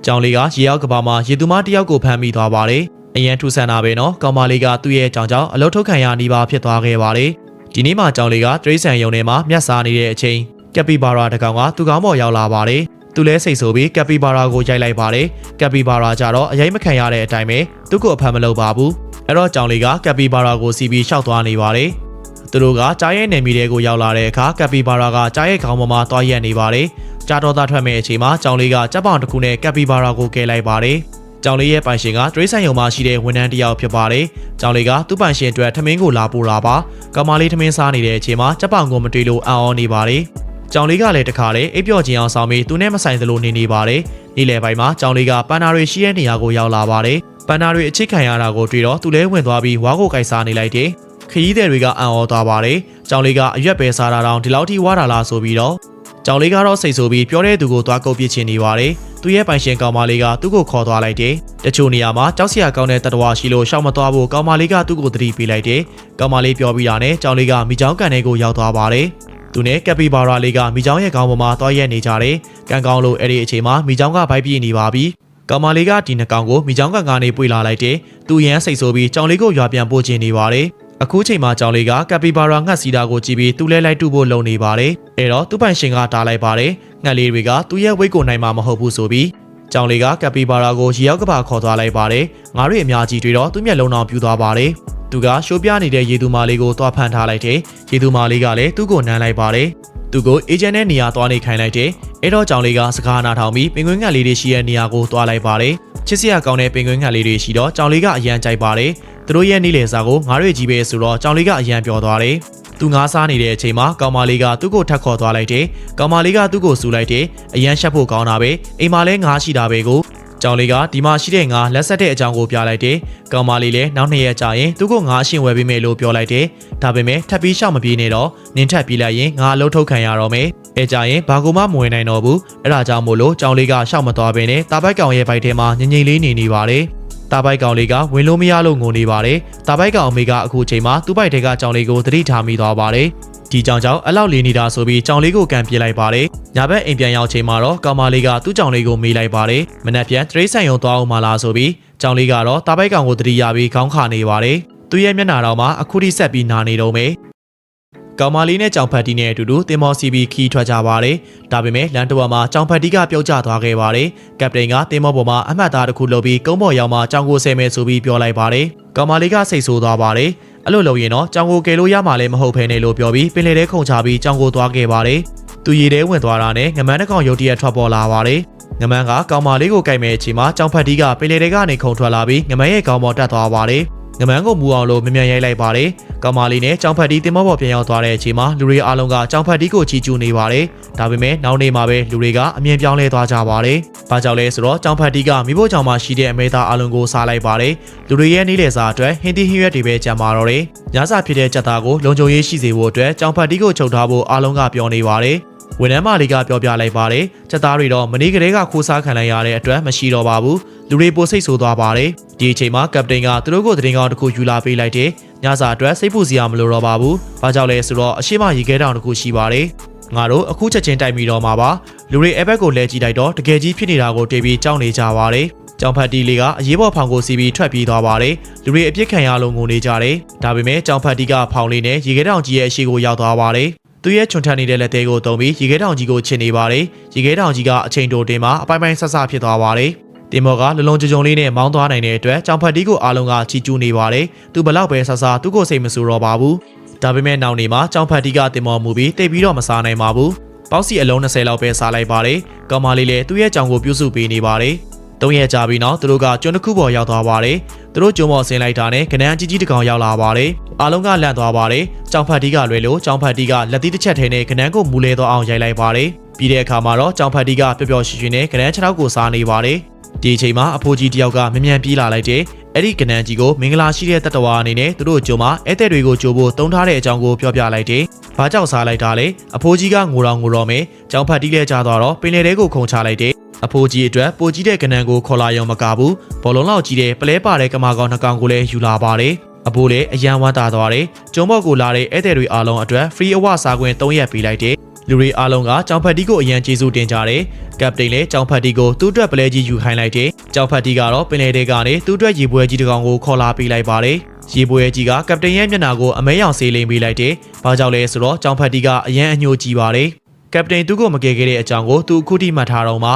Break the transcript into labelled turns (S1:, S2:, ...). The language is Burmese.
S1: ။ကြောင်လေးကရေရောက်ကဘာမှာရေသူမတစ်ယောက်ကိုဖမ်းမိသွားပါတယ်။အရန်ထူဆန်တာပဲနော်။ကောင်မလေးကသူ့ရဲ့ကြောင်ကြောင်အလုတ်ထုတ်ခံရနေပါဖြစ်သွားခဲ့ပါတယ်။ဒီနေ့မှကြောင်လေးကတရိษံယုံထဲမှာမျက်စားနေတဲ့အချိန်ကပီဘာရာတကောင်ကသူ့ကောင်းပေါ်ရောက်လာပါတယ်။သူလဲစိတ်ဆိုပြီးကပီဘာရာကိုရိုက်လိုက်ပါတယ်။ကပီဘာရာကြတော့အရင်မခံရတဲ့အတိုင်းပဲသူ့ကိုအဖမ်းမလုပ်ပါဘူး။အဲ့တော့ကြောင်လေးကကပီဘာရာကိုစီးပြီးရှောက်သွားနေပါတယ်။သူတို့ကကြားရဲနယ်မြေတွေကိုရောက်လာတဲ့အခါကပီဘာရာကကြားရဲခေါင်းပေါ်မှာတွားရက်နေပါတယ်။ ကြားတော်သားထွက်မဲ့အချိန်မှာကြောင်လေးကကြက်ပေါင်တစ်ခုနဲ့ကပီဘာရာကိုကယ်လိုက်ပါတယ်။ကြောင်လေးရဲ့ပိုင်ရှင်ကတရိတ်ဆိုင်ရုံမှာရှိတဲ့ဝန်ထမ်းတစ်ယောက်ဖြစ်ပါတယ်။ကြောင်လေးကသူ့ပိုင်ရှင်အတွက်ထမင်းကိုလာပို့တာပါ။ကောင်မလေးထမင်းစားနေတဲ့အချိန်မှာကြက်ပေါင်ကိုမတွေ့လို့အံ့ဩနေပါတယ်။ကြောင်လေးကလည်းတခါလေအိပ်ပျော်ခြင်းအောင်ဆောင်ပြီးသူနဲ့မဆိုင်သလိုနေနေပါတယ်။နေ့လယ်ပိုင်းမှာကြောင်လေးကပန်နာတွေရှိတဲ့နေရာကိုရောက်လာပါတယ်။ပန်နာတွေအချိတ်ခံရတာကိုတွေ့တော့သူလဲဝင်သွားပြီးဝါကိုကိုက်စားနေလိုက်တယ်။ခရီးသည်တွေကအံ့ဩသွားပါတယ်။ကြောင်လေးကအရွက်ပဲစားတာတောင်ဒီလောက်ထိဝါတာလားဆိုပြီးတော့ ကြောင်လေးကတော့စိတ်ဆိုပြီးပြောတဲ့သူကိုသွားကုတ်ပြစ်ချင်နေပါတယ်။သူ့ရဲ့ပိုင်ရှင်ကောင်မလေးကသူ့ကိုခေါ်သွားလိုက်တယ်။တချို့နေရာမှာကြောက်စရာကောင်းတဲ့တတဝါရှိလို့ရှောက်မသွားဖို့ကောင်မလေးကသူ့ကိုသတိပေးလိုက်တယ်။ကောင်မလေးပြောပြီးတာနဲ့ကြောင်လေးကမိချောင်းကန်ထဲကိုရောက်သွားပါတယ်။သူနဲ့ကပီဘာရာလေးကမိချောင်းရဲ့ခေါင်းပေါ်မှာသွားရက်နေကြတယ်။ကံကောင်းလို့အဲ့ဒီအချိန်မှာမိချောင်းကဗိုက်ပြေးနေပါပြီ။ကောင်မလေးကဒီနှကောင်ကိုမိချောင်းကန်ကနေပွေလာလိုက်တယ်။သူရန်စိတ်ဆိုပြီးကြောင်လေးကိုရွာပြန်ပို့ချင်နေပါတယ်။ အခုချိန်မှာကြောင်လေးကကပီဘာရာငှက်စီတာကိုကြည့်ပြီးသူလဲလိုက်တူဖို့လုံနေပါတယ်။အဲတော့သူ့ပိုင်ရှင်ကတားလိုက်ပါတယ်။ငှက်လေးတွေကသူ့ရဲ့ဝိတ်ကိုနိုင်မှာမဟုတ်ဘူးဆိုပြီးကြောင်လေးကကပီဘာရာကိုရေရောက်ကပါခေါ်သွားလိုက်ပါတယ်။ငါတို့အများကြီးတွေ့တော့သူ့မျက်လုံးတော်ပြူသွားပါတယ်။သူကရှိုးပြနေတဲ့ရေသူမာလေးကိုတွားဖန်ထားလိုက်တယ်။ရေသူမာလေးကလည်းသူ့ကိုနမ်းလိုက်ပါတယ်။သူကိုအေဂျင့်နဲ့နေရာသွားနေခိုင်းလိုက်တယ်။အဲတော့ကြောင်လေးကစကားနာထောင်ပြီးပင်ကွင်းငှက်လေးတွေရှိတဲ့နေရာကိုတွားလိုက်ပါတယ်။ချစ်စရာကောင်းတဲ့ပင်ကွင်းငှက်လေးတွေရှိတော့ကြောင်လေးကအရန်ကြိုက်ပါတယ်။ သူတို့ရဲ့နေလေစာကိုငါတို့ကြီးပဲဆိုတော့ကြောင်လေးကအရန်ပျော်သွားတယ်။သူငားစားနေတဲ့အချိန်မှာကောင်မလေးကသူ့ကိုထပ်ခေါ်သွားလိုက်တယ်။ကောင်မလေးကသူ့ကိုစူလိုက်တယ်။အရန်ရှက်ဖို့ကောင်းတာပဲ။အိမ်မှာလဲငားရှိတာပဲကိုကြောင်လေးကဒီမှာရှိတဲ့ငါလက်ဆက်တဲ့အကြောင်းကိုပြလိုက်တယ်။ကောင်မလေးလည်းနောက်နှစ်ရက်ကြာရင်သူ့ကိုငါအရှင်ဝယ်ပေးမယ်လို့ပြောလိုက်တယ်။ဒါပေမဲ့ထပ်ပြီးရှောက်မပြေးနဲ့တော့နင်းထပ်ပြေးလိုက်ရင်ငါအလုံးထုတ်ခံရတော့မယ်။အဲကြရင်ဘာကူမှမဝင်နိုင်တော့ဘူး။အဲ့ဒါကြောင့်မို့လို့ကြောင်လေးကရှောက်မသွားဘဲနဲ့တာပိုက်ကောင်ရဲ့ဘိုက်ထဲမှာငငိမ့်လေးနေနေပါတယ်။ တာပိုက်ကောင်လေးကဝင်လို့မရလို့ငိုနေပါတယ်။တာပိုက်ကောင်အမေကအခုချိန်မှာသူ့ဘိုက်ထဲကကြောင်လေးကိုသတိထားမိသွားပါတယ်။ဒီကြောင်ကြောင့်အလောက်လေးနေတာဆိုပြီးကြောင်လေးကိုကန်ပြေးလိုက်ပါတယ်။ညာဘက်အိမ်ပြန်ရောက်ချိန်မှာတော့ကောင်မလေးကသူ့ကြောင်လေးကိုမေးလိုက်ပါတယ်။မနက်ပြန်တရိတ်ဆိုင်ရုံသွားအောင်မလားဆိုပြီးကြောင်လေးကတော့တာပိုက်ကောင်ကိုသတိရပြီးခေါင်းခါနေပါတယ်။သူ့ရဲ့မျက်နှာတော်မှာအခုထိဆက်ပြီးနာနေတော့မယ်။ ကောင်မလေးနဲ့ကြောင်ဖတ်တီနဲ့အတူတူတင်မောစီပြီးခီးထွက်ကြပါတယ်။ဒါပေမဲ့လန်တဝါမှာကြောင်ဖတ်တီကပြုတ်ကျသွားခဲ့ပါတယ်။ကပတိန်ကတင်မောပေါ်မှာအမှတ်သားတစ်ခုလုပ်ပြီးကုန်းပေါ်ရောက်မှကြောင်ကိုဆယ်မယ်ဆိုပြီးပြောလိုက်ပါတယ်။ကောင်မလေးကစိတ်ဆိုးသွားပါတယ်။အဲ့လိုလုပ်ရင်တော့ကြောင်ကိုကယ်လို့ရမှာလည်းမဟုတ်ဖ ೇನೆ လို့ပြောပြီးပင်လယ်ထဲခုန်ချပြီးကြောင်ကိုသွားခဲ့ပါတယ်။သူရေထဲဝင်သွားတာနဲ့ငမန်းတစ်ကောင်ရုတ်တရက်ထွက်ပေါ်လာပါတယ်။ငမန်းကကောင်မလေးကိုကြိုက်မဲ့အချိန်မှာကြောင်ဖတ်တီကပင်လယ်ထဲကနေခုန်ထွက်လာပြီးငမန်းရဲ့ခေါင်းပေါ်တက်သွားပါတယ်။ ငမန်းကိုမူအောင်လို့မမြန်ရိုက်လိုက်ပါတယ်။ကမာလီနဲ့ကြောင်ဖတ်တီတင်မောပေါ်ပြန်ရောက်သွားတဲ့အချိန်မှာလူတွေအားလုံးကကြောင်ဖတ်တီကိုချီကျူးနေပါတယ်။ဒါပေမဲ့နောက်နေ့မှာပဲလူတွေကအမြင်ပြောင်းလဲသွားကြပါတယ်။ဘာကြောင့်လဲဆိုတော့ကြောင်ဖတ်တီကမိဖို့ကြောင်မှာရှိတဲ့အမေသားအားလုံးကိုစားလိုက်ပါတယ်။လူတွေရဲ့နေ့လယ်စာအတွက်ဟင်းသီးဟင်းရွက်တွေပဲကြံပါတော့တယ်။ညစာဖြစ်တဲ့ကြက်သားကိုလုံခြုံရေးရှိစေဖို့အတွက်ကြောင်ဖတ်တီကိုချုပ်ထားဖို့အားလုံးကပြောနေပါတယ်။ ဝန်ထမ်းမလေးကပြောပြလိုက်ပါတယ်။ချက်သားတွေတော့မနေ့ကလေးကခိုးစားခံလိုက်ရတဲ့အတွက်မရှိတော့ပါဘူး။လူတွေပိုစိတ်ဆိုးသွားပါတယ်။ဒီအချိန်မှာကပတိန်ကသူတို့ကိုတရင်ကောင်းတစ်ခုယူလာပေးလိုက်တယ်။ညစာအတွက်စိတ်ပူစရာမလိုတော့ပါဘူး။ဘာကြောင့်လဲဆိုတော့အရှိမရေခဲတောင်တစ်ခုရှိပါတယ်။ငါတို့အခုချက်ချင်းတိုက်မိတော့မှာပါ။လူတွေအဲဘက်ကိုလဲကြည့်လိုက်တော့တကယ်ကြီးဖြစ်နေတာကိုတွေ့ပြီးကြောက်နေကြပါတယ်။ကျောင်ဖတ်တီလေးကအရေးပေါ်ဖောင်ကိုစီးပြီးထွက်ပြေးသွားပါတယ်။လူတွေအပြစ်ခံရလို့ငိုနေကြတယ်။ဒါပေမဲ့ကျောင်ဖတ်တီကဖောင်လေးနဲ့ရေခဲတောင်ကြီးရဲ့အရှိကိုရောက်သွားပါတယ်။ သူရဲ့ချွန်ထန်နေတဲ့လက်သေးကိုတုံပြီးရေခဲတောင်ကြီးကိုချစ်နေပါတယ်။ရေခဲတောင်ကြီးကအချိန်တိုတင်မှာအပိုင်းပိုင်းဆက်ဆက်ဖြစ်သွားပါတယ်။တင်မော်ကလုံလုံကြုံကြုံလေးနဲ့မောင်းသွားနိုင်တဲ့အတွက်ကြောင်ဖတ်တီကိုအားလုံးကချီကျူးနေပါတယ်။သူဘလောက်ပဲဆက်ဆက်သူ့ကိုစိတ်မဆူတော့ပါဘူး။ဒါပေမဲ့နောက်နေမှာကြောင်ဖတ်တီကတင်မော်မူပြီးတိတ်ပြီးတော့မစားနိုင်ပါဘူး။ပေါက်စီအလုံး20လောက်ပဲစားလိုက်ပါတယ်။ကောင်မလေးလည်းသူ့ရဲ့ကြောင်ကိုပြုစုပေးနေပါတယ်။သုံးရက်ကြာပြီးနောက်သူတို့ကကျွန်းတစ်ခုပေါ်ရောက်သွားပါတယ်။သူတို့ကျွန်းပေါ်ဆင်းလိုက်တာနဲ့ကနန်းကြီးကြီးတစ်ကောင်ရောက်လာပါတယ်။ အားလုံးကလန့်သွားပါတယ်။ကြောင်ဖတ်တီးကလွယ်လို့ကြောင်ဖတ်တီးကလက်သီးတစ်ချက်ထဲနဲ့ကနန်းကိုမူလဲတော့အောင်ရိုက်လိုက်ပါတယ်။ပြီးတဲ့အခါမှာတော့ကြောင်ဖတ်တီးကပျော်ပျော်ရွှင်ရွှင်နဲ့ကနန်းခြေထောက်ကိုစားနေပါတယ်။ဒီအချိန်မှာအဖိုးကြီးတယောက်ကမမြန်ပြေးလာလိုက်တယ်။အဲ့ဒီကနန်းကြီးကိုမင်္ဂလာရှိတဲ့တတဝါအနေနဲ့သူတို့ဂျုံမှာဧည့်သည်တွေကိုဂျိုးဖို့တုံးထားတဲ့အကြောင်းကိုပြောပြလိုက်တယ်။ဘာကြောင့်စားလိုက်တာလဲ။အဖိုးကြီးကငိုတော့ငိုတော့မယ်။ကြောင်ဖတ်တီးလဲကြားသွားတော့ပင်လယ်ထဲကိုခုန်ချလိုက်တယ်။အဖိုးကြီးအတွက်ပိုကြီးတဲ့ကဏ္ဍကိုခေါ်လာရုံမကဘူးဘောလုံးလောက်ကြီးတဲ့ပလဲပါတဲ့ကမာကောင်နှကောင်ကိုလည်းယူလာပါတယ် အဖိုးလည်းအယံဝမ်းသာသွားတယ်ကျုံဘော့ကိုလာတဲ့ဧည့်သည်တွေအားလုံးအတွက် free အဝစားခွင့်3ရက်ပေးလိုက်တယ်လူတွေအားလုံးကကြောင်ဖက်တီကိုအရန်ကျေးဇူးတင်ကြတယ်ကပတိန်လည်းကြောင်ဖက်တီကိုသူ့အတွက်ပလဲကြီးယူခိုင်းလိုက်တယ်ကြောင်ဖက်တီကတော့ပင်လယ်ထဲကနေသူ့အတွက်ရေပွဲကြီးတစ်ကောင်ကိုခေါ်လာပေးလိုက်ပါတယ်ရေပွဲကြီးကကပတိန်ရဲ့မျက်နှာကိုအမဲရောင်ဆေးလိမ်ပေးလိုက်တယ်ဘာကြောင့်လဲဆိုတော့ကြောင်ဖက်တီကအရန်အညှို့ကြည့်ပါတယ်ကပတိန်သူ့ကိုမကယ်ခဲ့တဲ့အကြောင်းကိုသူအခုထိမှတ်ထားတော့မှ